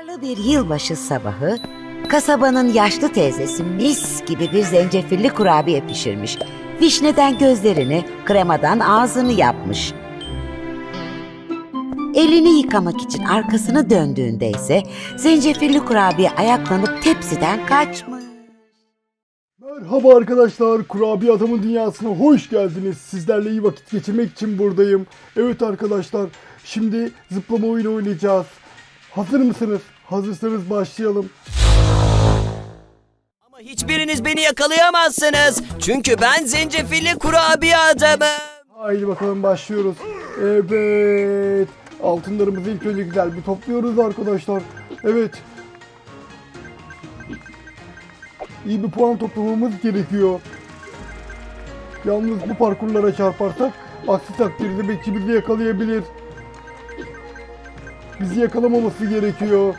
Karlı bir yılbaşı sabahı kasabanın yaşlı teyzesi mis gibi bir zencefilli kurabiye pişirmiş. Vişneden gözlerini, kremadan ağzını yapmış. Elini yıkamak için arkasını döndüğünde ise zencefilli kurabiye ayaklanıp tepsiden kaçmış. Merhaba arkadaşlar, Kurabiye Adamın Dünyası'na hoş geldiniz. Sizlerle iyi vakit geçirmek için buradayım. Evet arkadaşlar, şimdi zıplama oyunu oynayacağız. Hazır mısınız? Hazırsanız başlayalım. Ama hiçbiriniz beni yakalayamazsınız. Çünkü ben zencefilli kurabiye adamım. Haydi bakalım başlıyoruz. Evet. Altınlarımızı ilk önce güzel bir topluyoruz arkadaşlar. Evet. İyi bir puan toplamamız gerekiyor. Yalnız bu parkurlara çarparsak aksi takdirde belki bizi yakalayabilir. Bizi yakalamaması gerekiyor.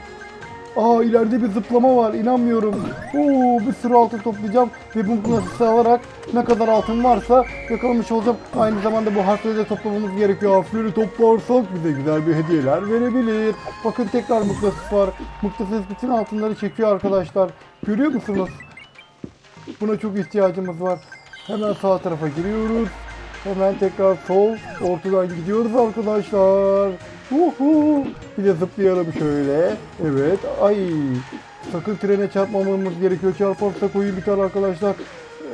Aa ileride bir zıplama var inanmıyorum. Oo bir sürü altın toplayacağım ve bunu nasıl alarak ne kadar altın varsa yakalamış olacağım. Aynı zamanda bu harfleri de toplamamız gerekiyor. Harfleri toplarsak bize güzel bir hediyeler verebilir. Bakın tekrar mıknatıs var. Mıknatıs bütün altınları çekiyor arkadaşlar. Görüyor musunuz? Buna çok ihtiyacımız var. Hemen sağ tarafa giriyoruz. Hemen tekrar sol ortadan gidiyoruz arkadaşlar. Uhu. Bir de zıplayalım şöyle. Evet. Ay. Sakın trene çarpmamamız gerekiyor. Çarparsak oyun biter arkadaşlar.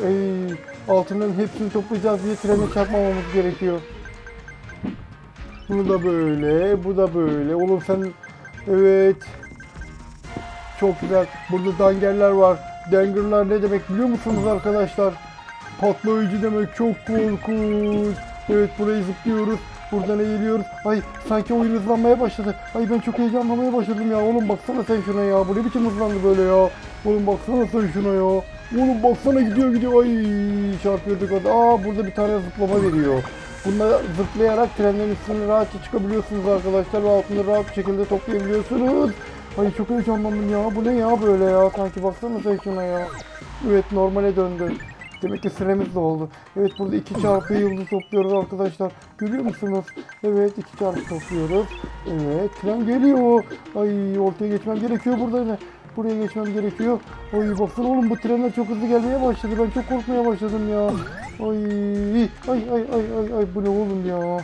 Ay. Altınların hepsini toplayacağız diye trene çarpmamamız gerekiyor. Bunu da böyle. Bu da böyle. Oğlum sen... Evet. Çok güzel. Burada dangerler var. Dangerlar ne demek biliyor musunuz arkadaşlar? Patlayıcı demek çok korkunç. Evet burayı zıplıyoruz. Buradan eğiliyoruz. Ay sanki oyun hızlanmaya başladı. Ay ben çok heyecanlanmaya başladım ya. Oğlum baksana sen şuna ya. Bu ne biçim hızlandı böyle ya. Oğlum baksana sen şuna ya. Oğlum baksana gidiyor gidiyor. Ay çarpıyorduk orada. Aa burada bir tane zıplama veriyor. Bununla zıplayarak trenlerin üstüne rahatça çıkabiliyorsunuz arkadaşlar. Ve altını rahat bir şekilde toplayabiliyorsunuz. Ay çok heyecanlandım ya. Bu ne ya böyle ya? Sanki baksana sen şuna ya. Evet normale döndü. Demek ki süremiz de oldu. Evet burada iki çarpı yıldız topluyoruz arkadaşlar. Görüyor musunuz? Evet iki çarpı topluyoruz. Evet tren geliyor. Ay ortaya geçmem gerekiyor burada ne? Buraya geçmem gerekiyor. Ay baksana oğlum bu trenler çok hızlı gelmeye başladı. Ben çok korkmaya başladım ya. Ay ay ay ay ay ay bu ne oğlum ya.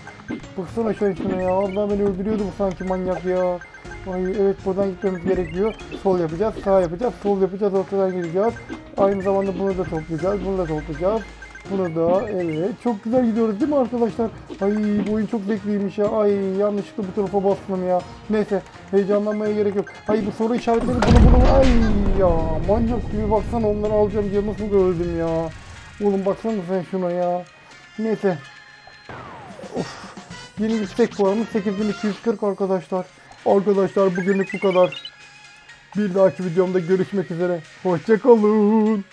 Baksana şuna ya. Allah beni öldürüyordu bu sanki manyak ya. Evet buradan gitmemiz gerekiyor. Sol yapacağız, sağ yapacağız, sol yapacağız, ortadan gireceğiz. Aynı zamanda bunu da toplayacağız, bunu da toplayacağız. Bunu da evet çok güzel gidiyoruz değil mi arkadaşlar? Ay bu oyun çok zevkliymiş ya. Ay yanlışlıkla bu tarafa bastım ya. Neyse heyecanlanmaya gerek yok. Ay bu soru işaretleri bunu bunu ay ya manyak gibi baksana onları alacağım diye nasıl da öldüm ya. Oğlum baksana sen şuna ya. Neyse. Of. Yeni bir tek puanımız 8240 arkadaşlar. Arkadaşlar bugünlük bu kadar. Bir dahaki videomda görüşmek üzere. Hoşçakalın.